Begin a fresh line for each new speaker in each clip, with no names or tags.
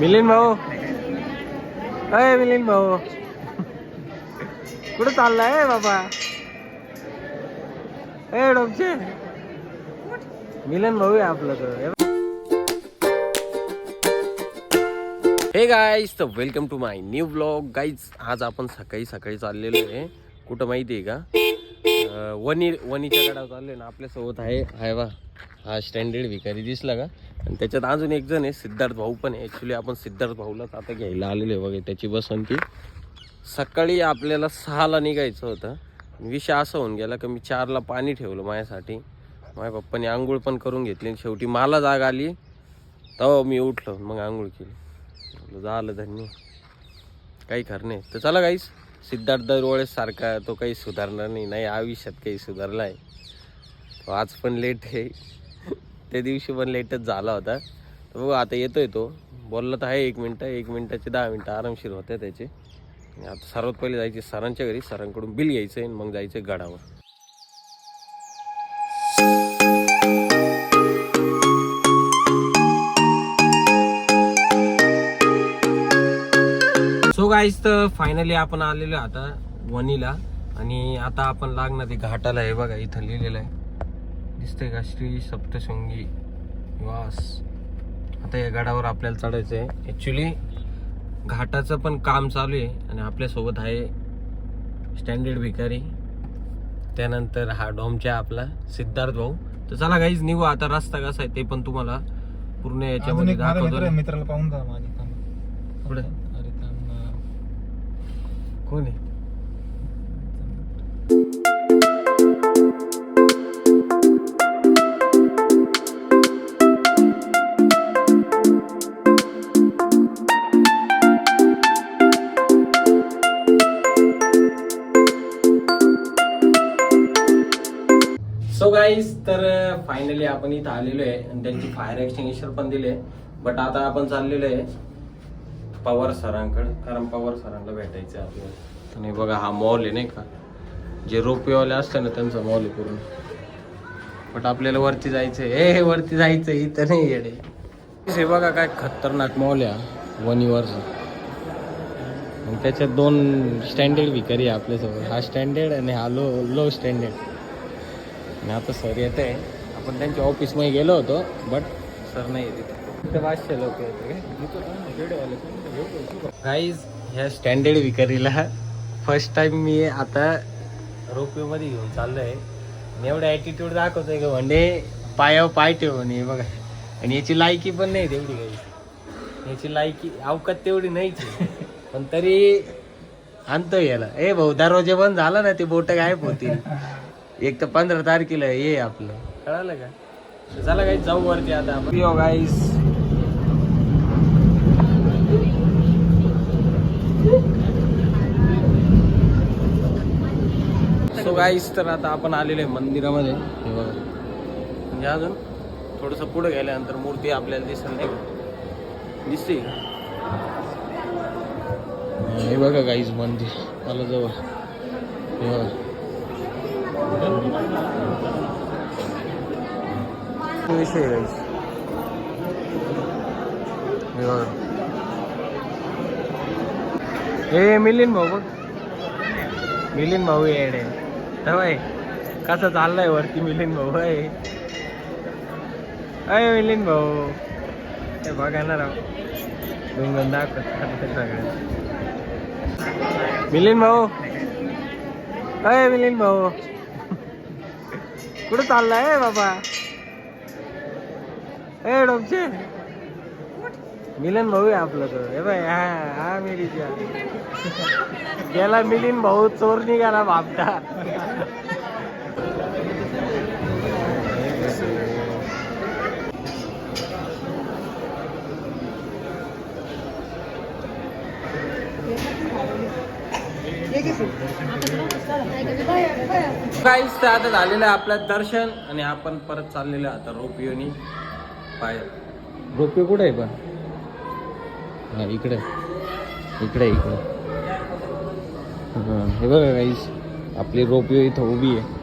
मिलिंद भाऊ. अय मिलिन भाऊ. कुठं चाललाय बाबा? ए डोमचे. मिलन भाऊ आहे आपलं तर हे गाईज तर welcome to my new blog guys आज आपण सकाळी सकाळी चाललेलो आहे. कुठं माहिती आहे का वनी वनीच्या गडावर चाललो ना आपल्यासोबत आहे. आहे बा. हा स्टँडर्ड भिकारी दिसला का? आणि त्याच्यात अजून एक जण आहे सिद्धार्थ भाऊ पण आहे. ॲक्च्युली आपण सिद्धार्थ भाऊलाच आता घ्यायला आलेलो आहे बघा त्याची बसवंती. सकाळी आपल्याला सहाला निघायचं होतं. विषय असं होऊन गेला की मी चारला पाणी ठेवलं माझ्यासाठी. माझ्या पप्पाने आंघोळ पण करून घेतली आणि शेवटी मला जाग आली. तेव्हा मी उठलो मग आंघोळ केली. झालं धन्य. काही खरं नाही. तर चला काहीच सिद्धार्थ दरवेळेस सारखा तो काही सुधारणार नाही. नाही आयुष्यात काही सुधारला आहे. आज पण लेट आहे. त्या दिवशी पण लेटच झाला होता. तर बघू आता येतोय तो. बोलला तर आहे एक मिनटं एक मिनटाचे दहा मिनटं आरामशीर होते त्याचे. आता सर्वात पहिले जायचे सरांच्या घरी. सरांकडून बिल घ्यायचं आणि मग जायचं गडावर. सो गाईस तर फायनली आपण आलेलो आता वनीला आणि आता आपण लागणार ते घाटाला. आहे बघा इथं लिहिलेलं आहे. दिसतंय का श्री सप्तशृंगी? निवास आता या गडावर आपल्याला चढायचं आहे ॲक्च्युली घाटाचं पण काम चालू आहे आणि आपल्यासोबत आहे स्टँडर्ड भिकारी. त्यानंतर हा डॉमच्या आपला सिद्धार्थ भाऊ. तर चला काहीच निघू. आता रस्ता कसा आहे ते पण तुम्हाला पूर्ण याच्यामध्ये दाखवतो.
मित्राला पाहून जा
कुठे?
अरे.
कोण आहे? सो गाईज तर फायनली आपण इथं आलेलो आहे आणि त्यांची फायर एक्सटिंग्विशर पण दिले बट आता आपण चाललेलो आहे पवार सरांकडे कारण पवार सरांना भेटायचं आपल्याला. आणि बघा हा मॉल आहे नाही का? जे रोपेवाले असतं ना त्यांचा मॉल आहे पूर्ण. बट आपल्याला वरती जायचं आहे हे वरती जायचं आहे, इथं नाही येडे. हे बघा काय खतरनाक मॉल आहे वन वणीवरचा. आणि त्याच्यात दोन स्टँडर्ड विकारी आहे आपल्यासोबत. हा स्टँडर्ड आणि हा लो लो स्टँडर्ड आणि आता सर येत. आहे आपण त्यांच्या ऑफिसमध्ये गेलो होतो बट सर नाही येते तिथे पाचशे लोक गाईज ह्या स्टँडर्ड विकारीला फर्स्ट टाइम मी आता रोपवेमध्ये घेऊन चाललो आहे आणि एवढा ॲटिट्यूड दाखवतोय का म्हणजे पायावर पाय ठेवून हे बघा. आणि याची लायकी पण नाही तेवढी काही याची लायकी अवकात तेवढी नाहीच पण तरी आणतो याला. ए भाऊ दरवाजे बंद झाला ना ते बोट गायब होतील. एक तर पंधरा तारखेला ये आपलं. कळालं का? चला काही जाऊ वरती आता आपण. यो गाईस सो गाईस तर आता आपण आलेलो आहे मंदिरामध्ये. हे बघा. म्हणजे अजून थोडंसं पुढे गेल्यानंतर मूर्ती आपल्याला का? दिसते? हे बघा गाईज मंदिर. मला जवळ. हे बघा. विषय हे भाऊ बघ. मिलिंद भाऊ येडे. हवाय कसं चाललंय वरती मिलिंद भाऊ आहे अय मिलिन भाऊ. हे बघा ना राव. डोंगर दाखवत सगळ्यांना मिलिंद भाऊ. अय मिलिंद भाऊ. कुठं चाललाय बाबा? ए डोमचे मिलन भाऊ आहे आपलं तर हे बाय हा हा मिरीच्या गेला मिलिन भाऊ चोर निघाला बापटा. काहीच तर आता झालेलं आहे आपलं दर्शन आणि आपण परत चाललेलं आहे आता रोपिओनी पाय रोपिओ कुठे आहे पण? हा इकडे. इकडे इकडे. हां हे बघा काहीच आपली रोपिओ इथं उभी आहे.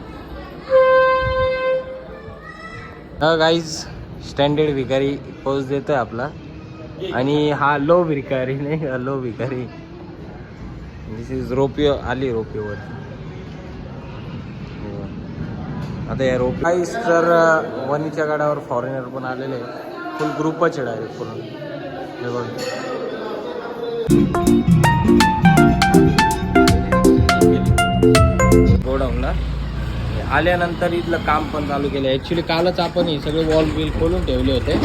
हा गाईज स्टँडर्ड भिकारी पोच देतोय आपला. आणि हा लो भिकारी नाही लो भिकारी. दिस इज रोपिओ आली रोपिओवर आता या रोप काहीच तर वनीच्या गाड्यावर फॉरेनर पण आलेले फुल ग्रुपच आहे डायरेक्ट पूर्ण. हे बघ. गोडाऊनला आल्यानंतर इथलं काम पण चालू केलं. ॲक्च्युली कालच आपण हे सगळे वॉल बिल खोलून ठेवले होते.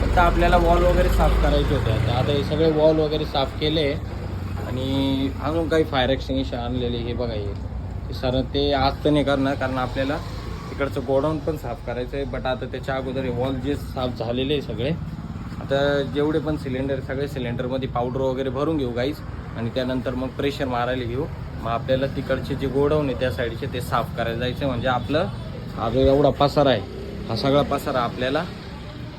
फक्त आपल्याला वॉल वगैरे साफ करायचे होते आता. आता हे सगळे वॉल वगैरे साफ केले. आणि अजून काही फायर एक्सटिंग्विशर आणलेले हे बघा हे. सर ते आज तर नाही करणार कारण आपल्याला तिकडचं गोडाऊन पण साफ करायचं आहे बट आता त्याच्या अगोदर वॉल जे साफ झालेले आहे सगळे आता जेवढे पण सिलेंडर सगळे सिलेंडरमध्ये पावडर वगैरे भरून घेऊ गाईज आणि त्यानंतर मग प्रेशर मारायला घेऊ. मग आपल्याला तिकडचे जे गोडाऊन आहे त्या साईडचे ते साफ करायला जायचं म्हणजे आपलं हा जो एवढा पसारा आहे. हा सगळा पसारा आपल्याला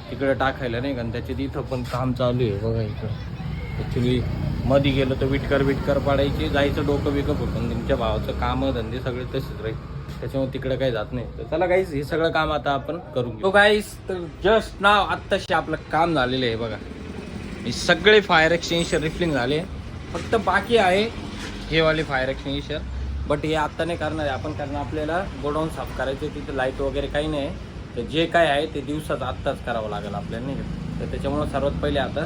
तिकडे टाकायला नाही कारण त्याच्यात इथं पण काम चालू आहे बघा इकडं ॲक्च्युली मध्ये गेलं तर विटकर विटकर पाडायची जायचं डोकं विकं फुटून तुमच्या भावाचं कामं धंदे सगळे तसेच राहील. त्याच्यामुळे तिकडे काही जात नाही. तर चला गाईस हे सगळं काम आता आपण करू तो गाईस तर जस्ट नाव आत्ताशी आपलं काम झालेलं आहे बघा. हे सगळे फायर एक्सचेंजर रिफिलिंग झाले. फक्त बाकी आहे हे वाले फायर एक्सचेंजर बट हे आत्ता नाही करणार आहे आपण कारण आपल्याला गोडाऊन साफ करायचं तिथे लाइट वगैरे काही नाही. तर जे काय आहे ते दिवसात आत्ताच करावं लागेल आपल्याला नाही तर त्याच्यामुळं सर्वात पहिले आता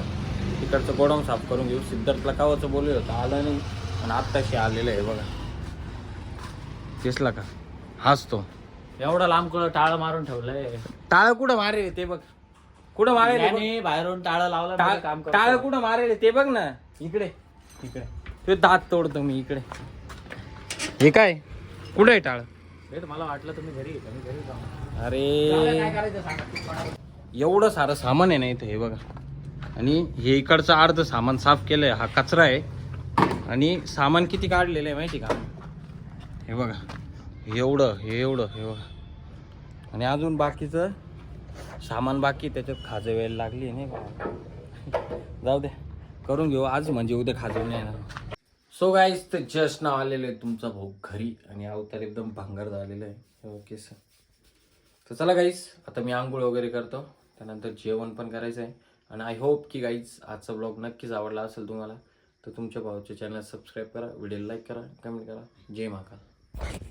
तिकडचं गोडाऊन साफ करून घेऊ. सिद्धार्थला कावाचं बोललं होतं आलं नाही. आणि आत्ताशी आलेलं आहे बघा. दिसला का? हाच तो.
एवढा लांब कुठं टाळ मारून ठेवलंय?
टाळ कुठं मारेल ते बघ. कुठं मारेल
बाहेरून टाळ लावला काम
टाळ. टाळ कुठं मारेल ते बघ ना. इकडे. इकडे. ते दात तोडतो मी इकडे. हे काय? कुठे आहे टाळ?
मला वाटलं तुम्ही घरी घरी
अरे. एवढं सारं सामान आहे ना इथं हे बघा. आणि हे इकडचं अर्ध सामान साफ केलंय हा कचरा आहे. आणि सामान किती काढलेलं आहे माहिती का? हे बघा एवढं हे एवढं हे बघा. आणि अजून बाकीचं सामान बाकी त्याच्यात खाजं वेळ लागली नाही का? जाऊ दे करून घेऊ आज म्हणजे उद्या खाजं नाही येणार. सो गाईज ते जस्ट नाव आलेलं आहे तुमचा भाऊ घरी आणि अवतार एकदम भंगार झालेलं आहे. ओके सर तर चला गाईस आता मी आंघोळ वगैरे करतो त्यानंतर जेवण पण करायचं आहे. आणि आय होप की गाईज आजचा ब्लॉग नक्कीच आवडला असेल तुम्हाला तर तुमच्या भाऊच्या चॅनल सबस्क्राईब करा व्हिडिओ लाईक करा कमेंट करा. जय महाकाल.